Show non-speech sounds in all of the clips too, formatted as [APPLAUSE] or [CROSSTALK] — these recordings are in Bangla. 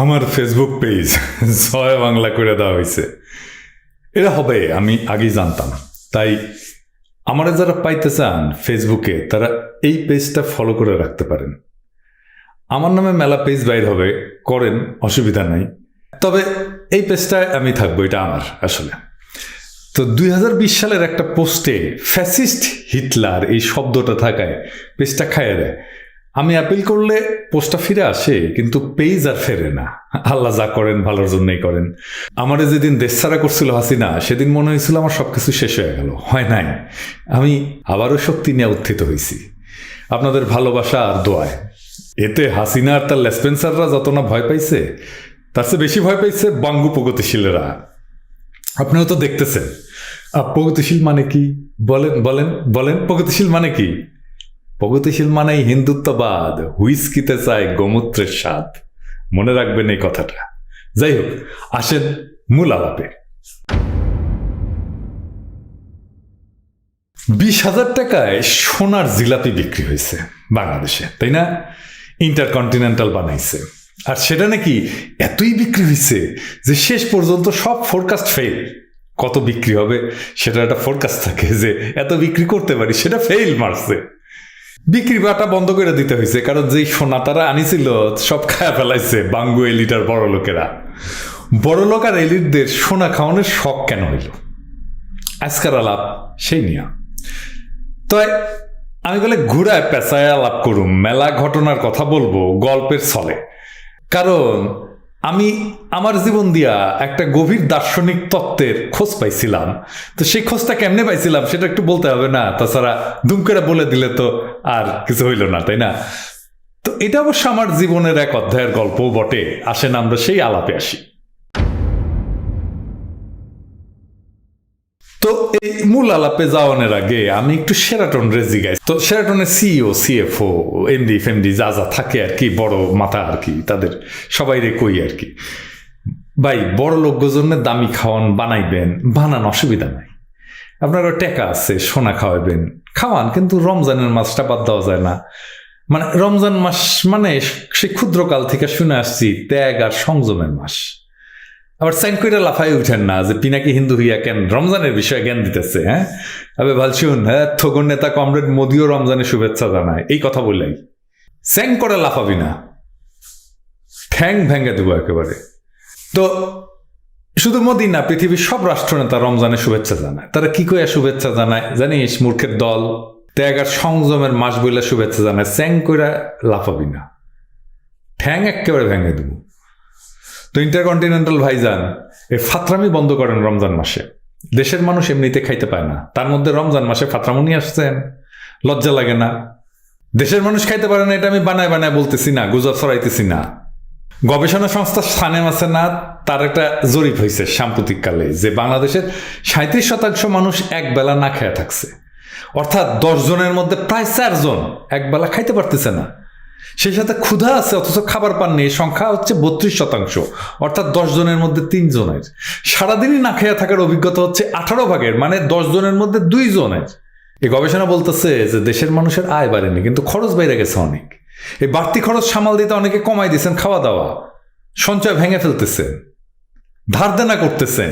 আমার ফেসবুক পেজ [LAUGHS] জয় বাংলা করে দেওয়া হয়েছে। এটা হবে, আমি আগেই জানতাম। তাই আমারা যারা পাইতে চান ফেসবুকে তারা এই পেজটা ফলো করে রাখতে পারেন। আমার নামে মেলা পেজ বাইর হবে, করেন, অসুবিধা নাই। তবে এই পেজটায় আমি থাকব, এটা আমার আসলে। তো দুই হাজার বিশ সালের একটা পোস্টে ফ্যাসিস্ট হিটলার এই শব্দটা থাকায় পেজটা খাইয়ে দেয়। আমি অ্যাপিল করলে পোস্টটা ফিরে আসে, কিন্তু পেজ আর ফেরে না। আল্লাহ যা করেন, ভালোর জন্যই করেন। আমারে যেদিন দেশ ছাড়া করছিল হাসিনা, সেদিন মনে হয়েছিল আমার সবকিছু শেষ হয়ে গেল। হয় নাই। আমি আবারও শক্তি নিয়ে উত্থিত হয়েছি। আপনাদের ভালোবাসা আর দোয়ায়। এতে হাসিনা আর তার লেসপেন্সাররা যত না ভয় পাইছে, তার চেয়ে বেশি ভয় পাইছে বাঙ্গু প্রগতিশীলেরা। আপনিও তো দেখতেছেন। প্রগতিশীল মানে কি? বলেন বলেন বলেন, প্রগতিশীল মানে কি? প্রগতিশীল মানেই হিন্দুত্ববাদ, হুইস্কিতে চায় গোমূত্রের স্বাদ। মনে রাখবেন এই কথাটা। যাই হোক, আসেন মূল আলাপে। বিশ হাজার টাকায় সোনার জিলাপি বিক্রি হয়েছে বাংলাদেশে, তাই না? ইন্টারকন্টিনেন্টাল বানাইছে। আর সেটা নাকি এতই বিক্রি হয়েছে যে শেষ পর্যন্ত সব ফোরকাস্ট ফেল কত বিক্রি হবে সেটা একটা ফোরকাস্ট থাকে যে এত বিক্রি করতে পারি, সেটা ফেল মারছে। বিক্রি বাটা বন্ধ করে দিতে হয়েছে, কারণ যেই সোনা তারা আনিছিল, সব খায়া ফেলাইছে বাঙ্গু এলিটার বড় লোকেরা। বড় লোক আর এলিটদের সোনা খাওয়ানোর শখ কেন হইল? আজকার আলাপ সেই নিয়া। তো আমি বলে ঘুরায় পেঁচায় আলাপ করুম, মেলা ঘটনার কথা বলব, গল্পের ছলে। কারণ আমি আমার জীবন দিয়া একটা গভীর দার্শনিক তত্ত্বের খোঁজ পাইছিলাম। তো সেই খোঁজটা কেমনে পাইছিলাম সেটা একটু বলতে হবে না। তাছাড়া দুম বলে দিলে তো আর কিছু হইল না, তাই না? তো এটা অবশ্য আমার জীবনের এক অধ্যায়ের গল্প বটে। আসেন আমরা সেই আলাপে আসি। তো এই মূল আলাপে যাওয়ানোর আগে আমি একটু সেরাটন রেজি গাই তো সেরাটনের সিইও সিএফও এমডি ফেমডি যা যা থাকে আর কি, বড় মাথা আর কি, তাদের সবাই রে কই আর কি। ভাই, বড় লোকগুলোর জন্য দামি খাওয়ান বানাইবেন, বানান অসুবিধা নাই। আপনার টেকা আছে, সোনা খাওয়াবেন। খাওয়ান, কিন্তু রমজানের মাছটা বাদ দেওয়া যায় না। মানে রমজান মাস মানে সে ক্ষুদ্রকাল থেকে শুনে আসছি, ত্যাগ আর সংযমের মাস। আবার স্যাঙ্কুইরা লাফাই উঠেন না যে পিনাকি হিন্দু হইয়া কেন রমজানের বিষয়ে জ্ঞান দিতেছে হ্যাঁ? আবে ভালছুন হ্যাঁ থগর নেতা কমরেড মোদিও রমজানের শুভেচ্ছা জানায়, এই কথা বললাই। স্যাং করে লাফাবি না। ঠ্যাং ভেঙে দেবো একেবারে। তো শুধু মোদি না, পৃথিবীর সব রাষ্ট্রনেতা রমজানের শুভেচ্ছা জানায়। তারা কি করে শুভেচ্ছা জানায় জানিস, মূর্খের দল, ত্যাগ আর সংযমের মাস বইলে শুভেচ্ছা জানায় স্যাং করে লাফাবি না। ঠ্যাং একেবারে ভেঙে দেবো। তো ইন্টারকন্টিনেন্টাল ভাইজান এই ফাতরামি বন্ধ করেন রমজান মাসে। দেশের মানুষ এমনিতে খাইতে পায় না। তার মধ্যে রমজান মাসে ফাতরামনি আসছেন। লজ্জা লাগে না। দেশের মানুষ খাইতে পারে না, এটা আমি বানায় বানায় বলতেছি না, গুজব ছড়াইতেছি না। গবেষণা সংস্থা সানেম আছে না, তার একটা জরিপ হয়েছে সাম্প্রতিককালে, যে বাংলাদেশের সাঁত্রিশ শতাংশ মানুষ এক বেলা না খেয়ে থাকছে। অর্থাৎ দশ জনের মধ্যে প্রায় চারজন এক বেলা খাইতে পারতেছে না। সেই সাথে ক্ষুধা আছে, অথচ খাবার পাননি এই সংখ্যা হচ্ছে বত্রিশ শতাংশ, অর্থাৎ দশ জনের মধ্যে তিন জনের। সারাদিনই না খেয়ে থাকার অভিজ্ঞতা হচ্ছে আঠারো ভাগের মানে দশ জনের মধ্যে দুই জনের। এই গবেষণা বলতেছে যে দেশের মানুষের আয় বাড়েনি, কিন্তু খরচ বাইরে গেছে অনেক। এই বাড়তি খরচ সামাল দিতে অনেকে কমাই দিয়েছেন খাওয়া দাওয়া সঞ্চয় ভেঙে ফেলতেছেন ধার দেনা করতেছেন।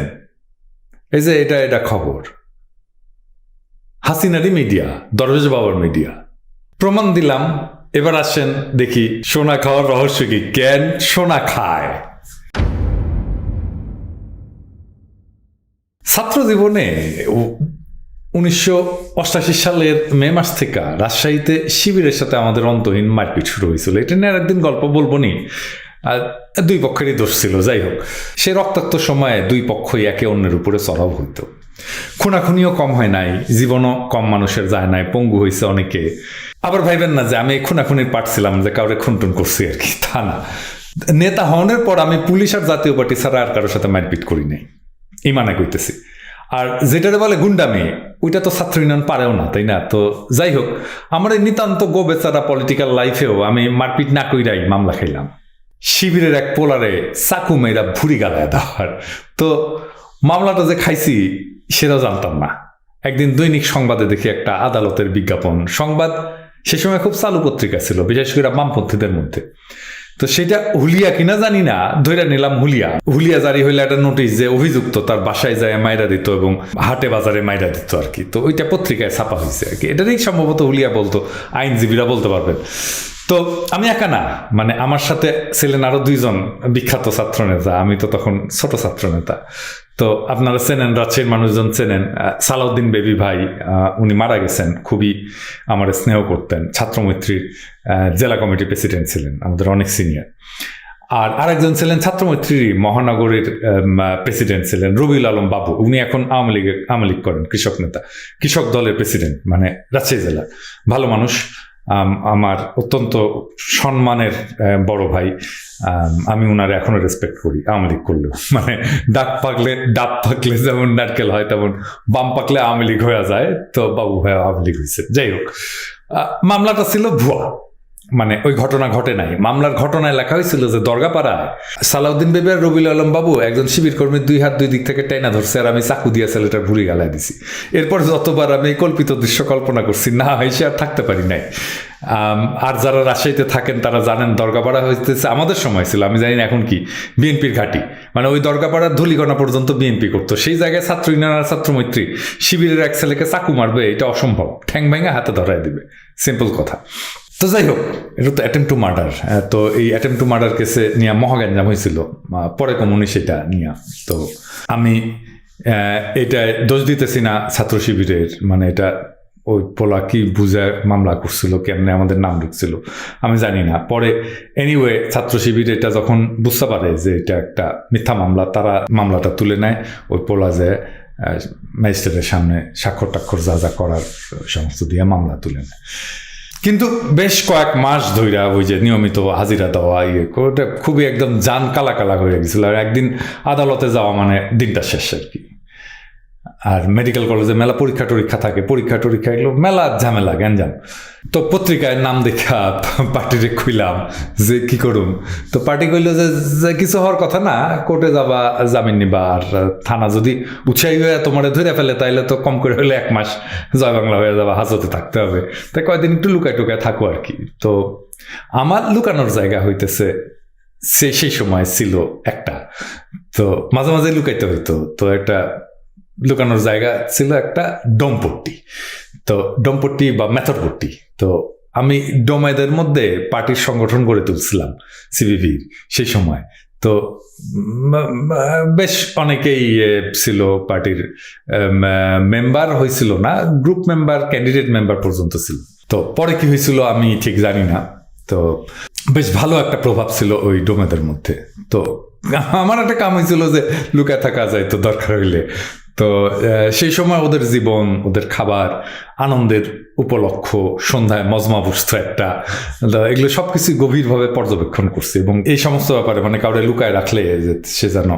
এই যে এটা এটা খবর। হাসিনারি মিডিয়া দরবেজ বাবার মিডিয়া। প্রমাণ দিলাম এবার আসেন দেখি সোনা খাওয়ার রহস্য কি? কেন সোনা খায়। ছাত্র জীবনে উনিশশো সালের মে মাস থেকে রাজশাহীতে শিবিরের সাথে আমাদের অন্তহীন মারপিট শুরু হয়েছিল। এটা নিয়ে একদিন গল্প বলব নি আর দুই পক্ষেরই দোষ ছিল, যাই হোক। সে রক্তাক্ত সময়ে দুই পক্ষই একে অন্যের উপরে চড়াও হইতো খুনাখুনিও কম হয় নাই, জীবনও কম মানুষের যায় নাই পঙ্গু হয়েছে অনেকে। আবার ভাইবেন না যে আমি খুনাখুনির পাঠ ছিলাম, যে কাউরে খুনটুন করছি আর কি। তা না। নেতা হওয়ার পর আমি পুলিশ আর জাতীয় পার্টি ছাড়া আর কারোর সাথে মারপিট করি নাই। ইমানে কইতেছি। আর যেটারে বলে গুন্ডামি, ওইটা তো ছাত্র ইউনিয়ন পারেও না, তাই না? তো যাই হোক, আমার এই নিতান্ত গো বেচারা পলিটিক্যাল লাইফেও আমি মারপিট না কইরাই মামলা খাইলাম। শিবিরের এক পোলারে চাকু মেয়েরা ভুড়ি গালায় দেওয়ার তো মামলাটা যে খাইছি, সেটাও জানতাম না। একদিন দৈনিক সংবাদে দেখি একটা আদালতের বিজ্ঞাপন। সংবাদ সে সময় খুব চালু পত্রিকা ছিল বিশেষ করে বামপন্থীদের মধ্যে। তো সেটা হুলিয়া কিনা জানি না ধরে নিলাম হুলিয়া। হুলিয়া জারি হইলে একটা নোটিশ যে অভিযুক্ত তার বাসায় যায় মাইরা দিত এবং হাটে বাজারে মাইরা দিত আর কি। তো ওইটা পত্রিকায় ছাপা হয়েছে আর কি। এটারই সম্ভবত হুলিয়া বলতো, আইনজীবীরা বলতে পারবেন। তো আমি একা না মানে আমার সাথে ছিলেন আরও দুইজন বিখ্যাত ছাত্র নেতা আমি তো তখন ছোট ছাত্র নেতা তো আপনারা চেনেন, রাজশাহীর মানুষজন চেনেন সালাউদ্দিন বেবি ভাই উনি মারা গেছেন, খুবই আমার স্নেহ করতেন, ছাত্রমৈত্রীর জেলা কমিটির প্রেসিডেন্ট ছিলেন, আমাদের অনেক সিনিয়র। আর আরেকজন ছিলেন ছাত্রমৈত্রীর, মহানগরীর প্রেসিডেন্ট ছিলেন, রবিউল আলম বাবু। উনি এখন আওয়ামী লীগের, আওয়ামী লীগ করেন, কৃষক নেতা, কৃষক দলের প্রেসিডেন্ট মানে রাজশাহী জেলা ভালো মানুষ আমার অত্যন্ত সম্মানের বড় ভাই। আমি ওনার এখনও রেসপেক্ট করি, আওয়ামী লীগ করলেও। মানে ডাক পাকলে ডাব পাকলে যেমন নারকেল হয়, তেমন বাম পাকলে আওয়ামী লীগ হয়ে যায়। তো বাবু ভাই আওয়ামী লীগ হয়েছে যাই হোক মামলাটা ছিল ভুয়া। মানে ওই ঘটনা ঘটে নাই। মামলার ঘটনায় লেখা হয়েছিল যে দরগাপাড়ায় সালাউদ্দিন বেবি আর রবিউল আলম বাবু একজন শিবির কর্মী দুই হাত দুই দিক থেকে টাইনা ধরছে আর আমি চাকু দিয়ে ছেলেটার ভুড়ি গালায় দিছি। এরপর যতবার আমি কল্পিত দৃশ্য কল্পনা করছি, না হয়েছে আর থাকতে পারি নাই। আর যারা রাজশাহীতে থাকেন তারা জানেন দরগাপাড়া হইতেছে আমাদের সময় ছিল, আমি জানি না এখন কি, বিএনপির ঘাঁটি। মানে ওই দরগাপাড়ার ধুলিগণা পর্যন্ত বিএনপি করতো। সেই জায়গায় ছাত্র ইউনিয়ন আর ছাত্র মৈত্রী, শিবিরের এক ছেলেকে চাকু মারবে, এটা অসম্ভব। ঠ্যাং ভেঙে হাতে ধরায় দিবে। সিম্পল কথা। তো যাই হোক, এটা তো অ্যাটেম্প টু মার্ডার তো এই অ্যাটেম্প টু মার্ডার কেসে নিয়ে মহাগ্যাঞ্জাম হয়েছিল পরে কমুনি সেটা নিয়ে। তো আমি এটা দোষ দিতেছি না ছাত্র শিবিরের মানে এটা ওই পোলা কি বুঝে মামলা করছিল, কেমনে আমাদের নাম ঢুকছিল আমি জানি না। পরে এনিওয়ে ছাত্র শিবির এটা যখন বুঝতে পারে যে এটা একটা মিথ্যা মামলা, তারা মামলাটা তুলে নেয়, ওই পোলা যে ম্যাজিস্ট্রেটের সামনে স্বাক্ষর টাক্ষর যা যা করার, সমস্ত দিয়ে মামলা তুলে নেয়। কিন্তু বেশ কয়েক মাস ধইরা ওই যে নিয়মিত হাজিরা দেওয়া ইয়ে ওটা খুবই একদম জান কালা কালা হয়ে গেছিল। আর একদিন আদালতে যাওয়া মানে দিনটা শেষ আর কি। আর মেডিকেল কলেজে মেলা পরীক্ষা টরীক্ষা থাকে। পরীক্ষা টরীক্ষা এগুলো মেলা ঝামেলা, গ্যাঞ্জাম। তো পত্রিকায় নাম দেখা পার্টিরে খুইলাম, যে কি করুম? তো পার্টি কইলো যে কিছু হওয়ার কথা না কোর্টে যাবা, জামিন নিবা। আর থানা যদি উৎসাহী হয়ে তোমার ধরে ফেলে, তাইলে তো কম করে হলে এক মাস জয় বাংলা হয়ে যাবা, হাজতে থাকতে হবে। তাই কয়দিন একটু লুকায় টুকায় থাকো আর কি। তো আমার লুকানোর জায়গা হইতেছে, সে, সেই সময় ছিল একটা। তো মাঝে মাঝে লুকাইতে হইতো। তো একটা লুকানোর জায়গা ছিল একটা ডোমপট্টি তো ডোমপট্টি বা মেথরপট্টি তো আমি ডোমাইদের মধ্যে পার্টির সংগঠন গড়ে তুলছিলাম সিবিভির সেই সময়। তো বেশ অনেকেই ছিল পার্টির মেম্বার হয়েছিল না, গ্রুপ মেম্বার, ক্যান্ডিডেট মেম্বার পর্যন্ত ছিল। তো পরে কি হয়েছিল আমি ঠিক জানি না। তো বেশ ভালো একটা প্রভাব ছিল ওই ডোমেদের মধ্যে। তো আমার একটা কাম হয়েছিল যে লুকায় থাকা যায় তো দরকার হইলে তো সেই সময় ওদের জীবন ওদের খাবার আনন্দের উপলক্ষ, সন্ধ্যায় মজমা বসতো একটা। এগুলো সব সবকিছু গভীরভাবে পর্যবেক্ষণ করছি এবং এই সমস্ত ব্যাপারে মানে কাউরে লুকায় রাখলে সে যেন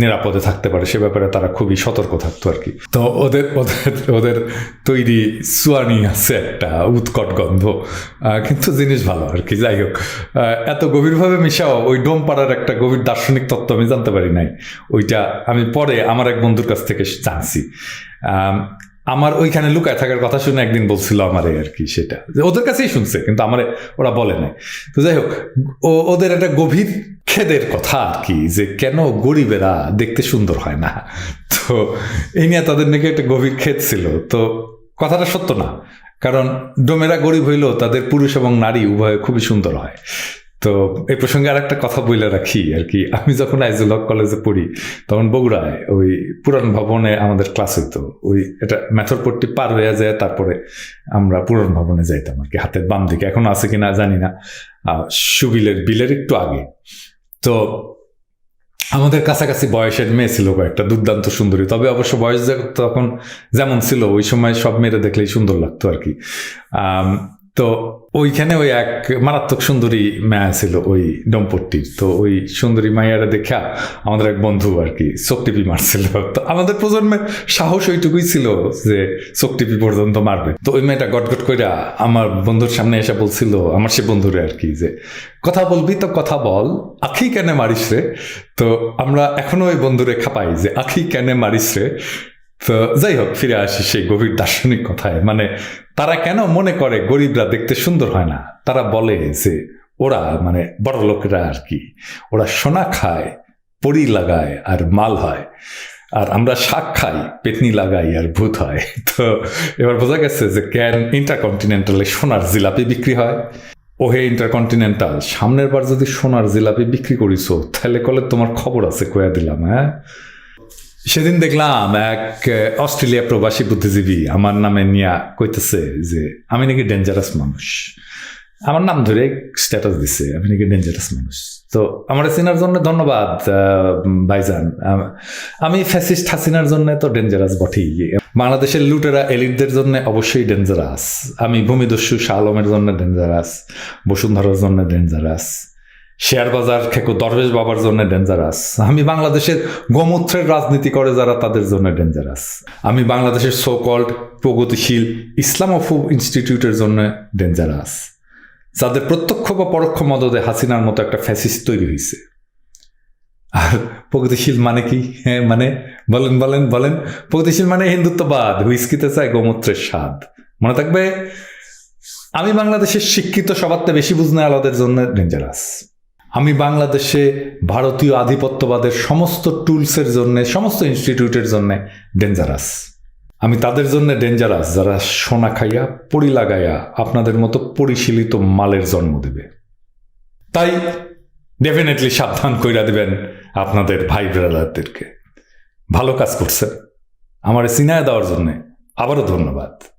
নিরাপদে থাকতে পারে, সে ব্যাপারে তারা খুবই সতর্ক থাকতো আর কি। তো ওদের ওদের ওদের তৈরি সুয়ানি আছে একটা, উৎকট গন্ধ কিন্তু জিনিস ভালো আর কি, যাই হোক। এত গভীরভাবে মিশাও, ওই ডোম পাড়ার একটা গভীর দার্শনিক তত্ত্ব আমি জানতে পারি নাই। ওইটা আমি পরে আমার এক বন্ধুর কাছ থেকে জানছি। আমার ওইখানে লুকায় থাকার কথা শুনে একদিন বলছিল আমারে আর কি সেটা। ওদের কাছেই শুনছে, কিন্তু আমারে ওরা বলে নাই। তো যাই হোক ওদের একটা গভীর খেদের কথা আর কি, যে কেন গরিবেরা দেখতে সুন্দর হয় না? তো এই নিয়ে তাদের নাকি একটা গভীর খেদ ছিল। তো কথাটা সত্য না, কারণ ডোমেরা গরিব হইলেও তাদের পুরুষ এবং নারী উভয় খুবই সুন্দর হয়। তো এই প্রসঙ্গে আর একটা কথা বলে রাখি আর কি। আমি যখন আইজুল কলেজে পড়ি, তখন বগুড়ায় ওই পুরান ভবনে আমাদের ক্লাস হইতো। ওই এটা মেথরপট্টি পার হয়ে যায়, তারপরে আমরা পুরান ভবনে যাইতাম আর কি, হাতের বাম দিকে। এখন আছে কিনা জানি না। সুবিলের বিলের একটু আগে। তো আমাদের কাছাকাছি বয়সের মেয়ে ছিল কয়েকটা, দুর্দান্ত সুন্দরী। তবে অবশ্য বয়স তখন যেমন ছিল, ওই সময় সব মেয়েরা দেখলেই সুন্দর লাগতো আর কি। তো ওইখানে ওই এক মারাত্মক সুন্দরী মায়া ছিল ওই দম্পতির। তো ওই সুন্দরী মাইয়ারা দেখা আমাদের এক বন্ধু আর কি চোখ টিপি মারছিল। তো আমাদের প্রজন্মের সাহস ওইটুকুই ছিল যে চোখ টিপি পর্যন্ত মারবে। তো ওই মেয়েটা গটগট কইরা আমার বন্ধুর সামনে এসে বলছিল, আমার সে বন্ধুরে আর কি যে, কথা বলবি তো কথা বল, আখি কেন মারিস রে? তো আমরা এখনও ওই বন্ধুরে খাপাই যে, আখি কেন মারিস রে? তো যাই হোক, ফিরে আসি সেই গভীর দার্শনিক কথায়। মানে তারা কেন মনে করে গরিবরা দেখতে সুন্দর হয় না? তারা বলে যে ওরা মানে বড় লোকেরা আর কি। ওরা সোনা খায়, পরি লাগায় আর মাল হয়। আর আমরা শাক খাই, পেতনি লাগাই আর ভূত হয়। [LAUGHS] তো এবার বোঝা গেছে যে ক্যান ইন্টারকন্টিনেন্টালে সোনার জিলাপি বিক্রি হয়? ওহে ইন্টারকন্টিনেন্টাল সামনের বার যদি সোনার জিলাপি বিক্রি করিস তাহলে কলে তোমার খবর আছে, কয়া দিলাম হ্যাঁ? সেদিন দেখলাম এক অস্ট্রেলিয়া প্রবাসী বুদ্ধিজীবী আমার নামে নিয়া কইতেছে যে, আমি নাকি ডেঞ্জারাস মানুষ। আমার নাম ধরে স্ট্যাটাস দিছে, আমি নাকি ডেঞ্জারাস মানুষ। তো আমার চেনার জন্য ধন্যবাদ ভাইজান। আমি ফ্যাসিস্ট হাসিনার জন্য তো ডেঞ্জারাস বটেই। বাংলাদেশের লুটেরা এলিটদের জন্য অবশ্যই ডেঞ্জারাস আমি ভূমিদস্যু শাহ আলমের জন্য ডেঞ্জারাস বসুন্ধরার জন্য ডেঞ্জারাস শেয়ার বাজার খেকো দরবেশ বাবার জন্য ডেঞ্জারাস আমি বাংলাদেশের গোমূত্রের রাজনীতি করে যারা তাদের জন্য ডেঞ্জারাস আমি বাংলাদেশের সো কল্ড প্রগতিশীল ইসলামোফোব ইনস্টিটিউটের জন্য ডেঞ্জারাস যাদের প্রত্যক্ষ বা পরোক্ষ মদদে হাসিনার মতো একটা ফ্যাসিস্ট তৈরি হয়েছে আর প্রগতিশীল মানে কি? হ্যাঁ মানে বলেন বলেন বলেন। প্রগতিশীল মানে হিন্দুত্ববাদ, হুইস্কিতে চায় গোমূত্রের স্বাদ। মনে থাকবে? আমি বাংলাদেশের শিক্ষিত সবার বেশি বুঝনে আলাদের জন্য ডেঞ্জারাস আমি বাংলাদেশে ভারতীয় আধিপত্যবাদের সমস্ত টুলসের জন্য, সমস্ত ইনস্টিটিউটের জন্য ডেঞ্জারাস আমি তাদের জন্য ডেঞ্জারাস যারা সোনা খাইয়া, পড়ি লাগাইয়া আপনাদের মতো পরিশীলিত মালের জন্ম দেবে। তাই ডেফিনেটলি সাবধান কইরা দিবেন আপনাদের ভাই ব্রাদারদেরকে ভালো কাজ করছেন। আমার সিনায় দেওয়ার জন্যে আবারও ধন্যবাদ।